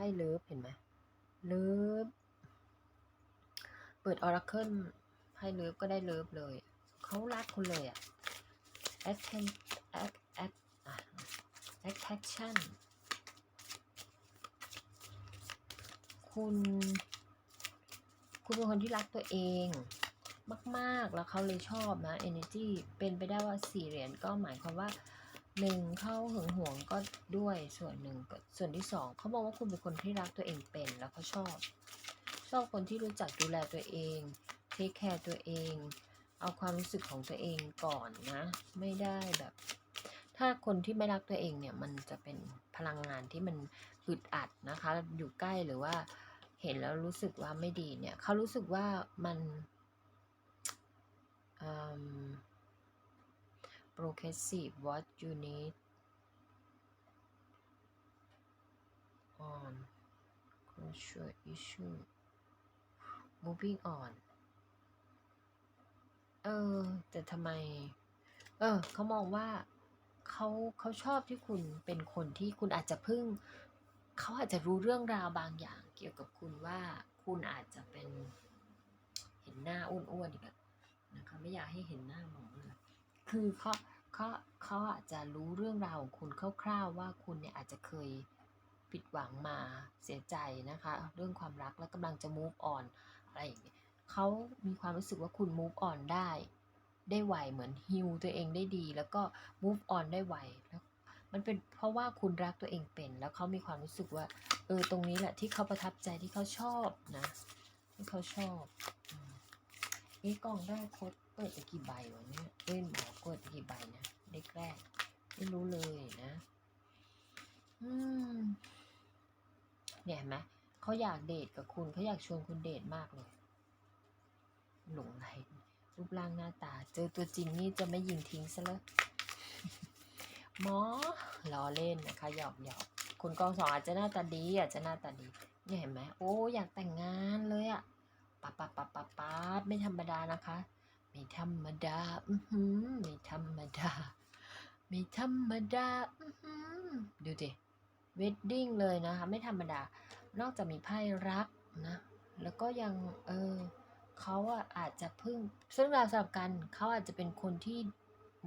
พ่เลิฟเห็นไหมเลิฟเปิดออราเคิลไพ่เลิฟก็ได้เลิฟเลย เขารักคุณเลยอะ action act act อะ attraction คุณ คุณเป็นคนที่รักตัวเองมาก ๆ แล้วเขาเลยชอบนะ energy เป็นไปได้ว่าสี่เหรียญก็หมายความว่า หนึ่งเข้าหึงหวงก็ด้วยส่วนหนึ่งก็ส่วนที่สองเขาบอกว่าคุณเป็นคนที่รักตัวเองเป็นแล้วเขาชอบ ชอบคนที่รู้จักดูแลตัวเองเทคแคร์ตัวเอง เอาความรู้สึกของตัวเองก่อนนะ ไม่ได้แบบ ถ้าคนที่ไม่รักตัวเองเนี่ยมันจะเป็นพลังงานที่มันอึดอัดนะคะ อยู่ใกล้หรือว่าเห็นแล้วรู้สึกว่าไม่ดีเนี่ยเขารู้สึกว่ามัน progressive what you need on crucial issue moving on เออ แต่ทำไม เออ เขามองว่าเขาเขาชอบที่คุณเป็นคนที่คุณอาจจะเพิ่ง เขาอาจจะรู้เรื่องราวบางอย่างเกี่ยวกับคุณว่าคุณอาจจะเป็นเห็นหน้าอ้วนๆอีกอะนะคะไม่อยากให้เห็นหน้าหมอเลย คือเขาเขาเขาอาจจะรู้เรื่องราวของคุณคร่าวๆว่าคุณเนี่ยอาจจะเคยผิดหวังมาเสียใจนะคะ เรื่องความรักแล้วกำลังจะ move on อะไรอย่างเงี้ยเขามีความรู้สึกว่าคุณ move on ได้ ได้ไวเหมือนฮิวตัวเองได้ดี แล้วก็ move on ได้ไวแล้วมันเป็นเพราะว่าคุณรักตัวเองเป็น แล้วเขามีความรู้สึกว่า เออตรงนี้แหละที่เขาประทับใจที่เขาชอบนะที่เขาชอบอืมเอ๊ะกล่องแรกโค้ดเปิดไปกี่ใบวะเนี่ยเอ้ แรก ไม่รู้เลยนะ อืม เนี่ยเห็นไหมเขาอยากเดทกับคุณเขาอยากชวนคุณเดทมากเลย หลงไหลรูปร่างหน้าตา เจอตัวจริงนี่จะไม่ยิงทิ้งซะเลยหมอล้อเล่นนะคะหยอกหยอกคุณกองสองอาจจะหน้าตาดีอาจจะหน้าตาดีเนี่ยเห็นไหมโอ้อยากแต่งงานเลยอะปั๊บปั๊บปั๊บปั๊บปั๊บไม่ธรรมดานะคะ ไม่ธรรมดา อือหือไม่ธรรมดา ไม่ธรรมดาดูดิเวดดิ้งเลยนะคะ ไม่ธรรมดา นอกจากมีไพ่รักนะ แล้วก็ยัง เออเขาอะอาจจะเพิ่งซึ่งเราสำหรับกันเขาอาจจะเป็นคนที่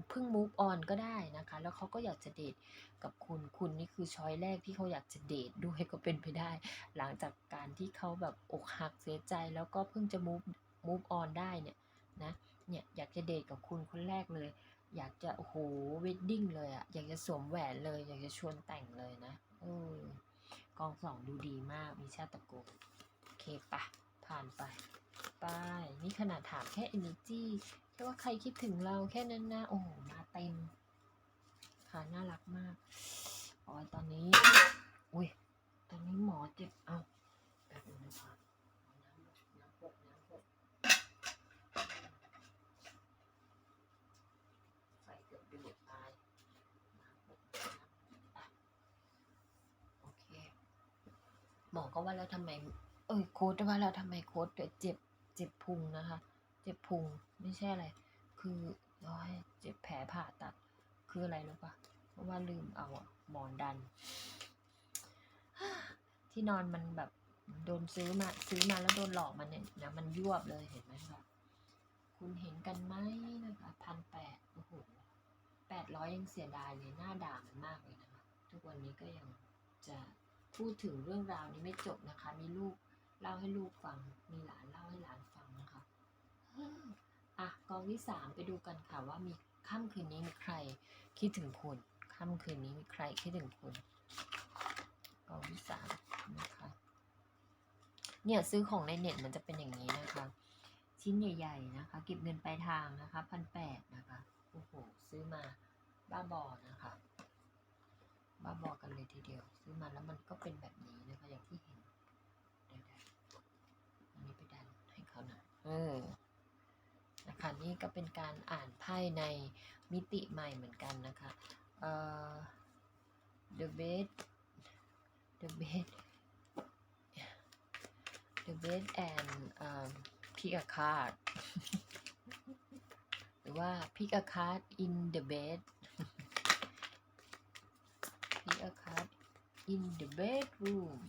เพิ่ง move on ก็ได้นะคะ แล้วเขาก็อยากจะเดทกับคุณ คุณนี่คือช้อยแรกที่เขาอยากจะเดทด้วยก็เป็นไปได้ หลังจากการที่เขาแบบอกหักเสียใจแล้วก็เพิ่งจะ move move on ได้เนี่ยนะ เนี่ยอยากจะเดทกับคุณคนแรกเลย อยากจะโอ้โหเวดดิ้งเลยอะอยากจะสวมแหวนเลย อยากจะชวนแต่งเลยนะเออกองสองดูดีมากมีชาติตะโกโอเคปะผ่านไปไปนี่ขนาดถามแค่ energy แค่ว่าใครคิดถึงเราแค่นั้นนะ โอ้โห มาเต็ม ค่ะ น่ารักมากอ๋อตอนนี้ อุ้ย ตอนนี้หมอเจ็บ เอาแบบนึงนะคะน้ำน้ำปกน้ำปกใส่เกือบไปหมดตายน้ำปกน้ำอะโอเค หมอก็ว่าแล้วทำไม เอ้ยโค้ดว่าแล้วทำไมโค้ดเจ็บเจ็บพุงนะคะ เจ็บพุงไม่ใช่อะไร คือโอ้ยเจ็บแผลผ่าตัด คืออะไรรู้ปะเพราะว่าลืมเอาหมอนดัน ที่นอนมันแบบโดนซื้อมาซื้อมาแล้วโดนหลอกมันเนี่ยนะมันยวบเลยเห็นไหมคะคุณเห็นกันไหมนะคะพันแปดโอ้โหแปดร้อยยังเสียดายเลยหน้าด่ามันมากเลยนะคะทุกวันนี้ก็ยังจะ พูดถึงเรื่องราวนี้ไม่จบนะคะ มีลูกเล่าให้ลูกฟัง มีหลานเล่าให้หลานฟังนะคะอะกองที่สามไปดูกันค่ะว่ามีค่ำคืนนี้มีใครคิดถึงคุณค่ำคืนนี้มีใครคิดถึงคุณกองที่สามนะคะเนี่ยซื้อของในเน็ตมันจะเป็นอย่างนี้นะคะ ชิ้นใหญ่ ๆ นะคะเก็บเงินปลายทางนะคะพันแปดนะคะโอ้โหซื้อมาบ้าบอนะคะ บ้าบอกันเลยทีเดียว ซื้อมาแล้วมันก็เป็นแบบนี้นะคะอย่างที่เห็นเดี๋ยวๆอันนี้ไปดันให้เขาหน่อยเออนะคะนี่ก็เป็นการอ่านไพ่ในมิติใหม่เหมือนกันนะคะเอ่อ the bed the bed the bed and um, pick a card หรือว่า pick a card in the bed in the bedroom